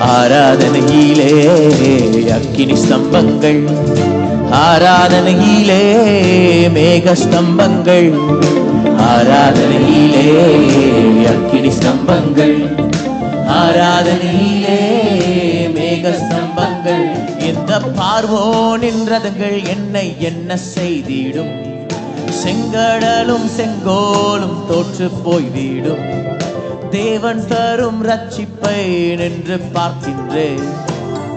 ஆராதனையிலே அக்கினி ஸ்தம்பங்கள். ஆராதனையிலே மேக ஸ்தம்பங்கள். ஆராதனையிலே அக்கினி ஸ்தம்பங்கள். ஆராதனையிலே மேக ஸ்தம்பங்கள். இந்த பார்வோனின் ரதங்கள் என்னை என்ன செய்திடும்? செங்கடலும் செங்கோலும் தோற்று போய்விடும். தேவன் தரும் ரட்சிப்பை நின்று பார்க்கின்றேன்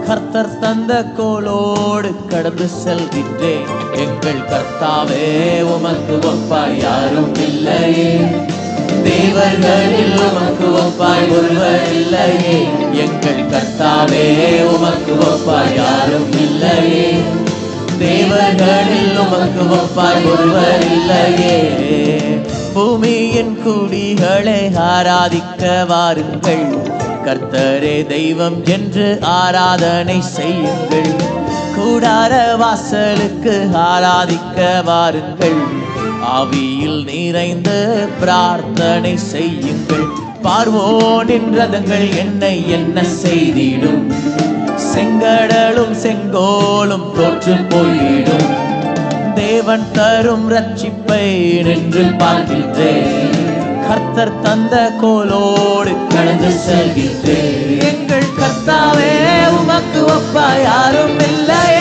கர்த்தர் தந்த கோலோடு கடந்து செல்கின்றேன் எங்கள் கர்த்தாவே உமக்கு ஒப்பாய் யாரும் இல்லை தேவர்களில் உமக்கு ஒப்பாய் ஒருவர் இல்லையே. எங்கள் கர்த்தாவே உமக்கு ஒப்பாய் யாரும் இல்லையே. தேவர்களில் உமக்கு ஒப்பாய் ஒருவர் இல்லையே. பூமியின் குடிகளை ஆராதிக்க வாருங்கள் கர்த்தரே தெய்வம் என்று ஆராதனை செய்யுங்கள். கூடார வாசலுக்கு ஆராதிக்க வாருங்கள் ஆவியில் நிறைந்து பிரார்த்தனை செய்யுங்கள். பார்வோனின் ரதங்கள் என்னை என்ன செய்திடும்? செங்கடலும் செங்கோலும் தோற்று போயிடும். தேவன் தரும் ரட்சிப்பை நின்று பார்க்கின்றேன். கர்த்தர் தந்த கோலோடு கடந்து செல்கின்றேன். எங்கள் கர்த்தாவே உமக்கு ஒப்பா யாரும் இல்லை.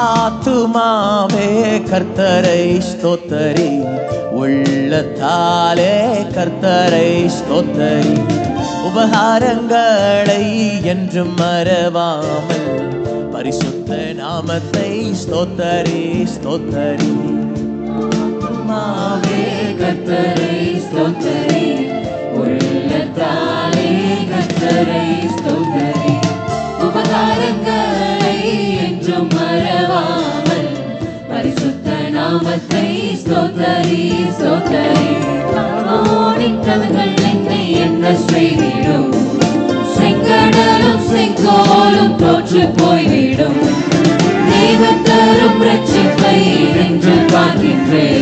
ஆத்துமாவே கர்த்தரை ஸ்தோத்தரி. உள்ளத்தாலே கர்த்தரை ஸ்தோத்தரி. உபகாரங்களை என்றும் மறவாமல் பரிசுத்த நாமத்தை ஸ்தோத்தரி ஸ்தோத்தரி. ஆத்துமாவே கர்த்தரை நாமத்தை ஸ்தோத்தரி ஸ்தோத்தரி. ஓடிக்கவர்கள் என்னை என்ன செய்திடும்? செங்கடலும் செங்கோலும் தோற்று போய்விடும். தேவன் தரும் ரட்சிப்பை என்று பார்க்கின்றேன்.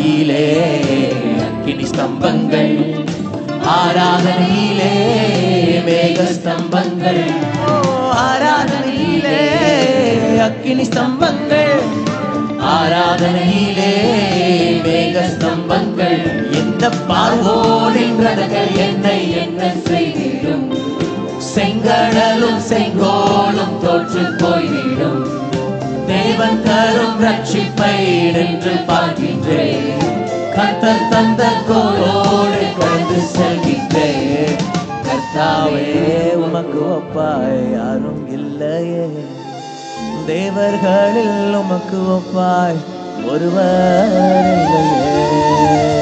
ஆராதனையிலே அக்கினி ஸ்தம்பங்கள். ஆராதனையிலே மேக ஸ்தம்பங்கள். ஆராதனையிலே அக்கினி ஸ்தம்பங்கள். ஆராதனையிலே மேக ஸ்தம்பங்கள். எந்த பார்வோனின் ரதங்கள் என்னை என்ன செய்திடும்? செங்கடலும் செங்கோலும் தோற்று போய்விடும். தேவன் தரும் ரட்சிப்பை என்று பார்க்கின்றேன். கத்தர் தந்த கோலோடு கடந்து செல்கின்றேன். கர்த்தாவே உமக்கு ஒப்பாய் யாரும் இல்லையே. தேவர்களில் உமக்கு ஒப்பாய் ஒருவர் இல்லையே.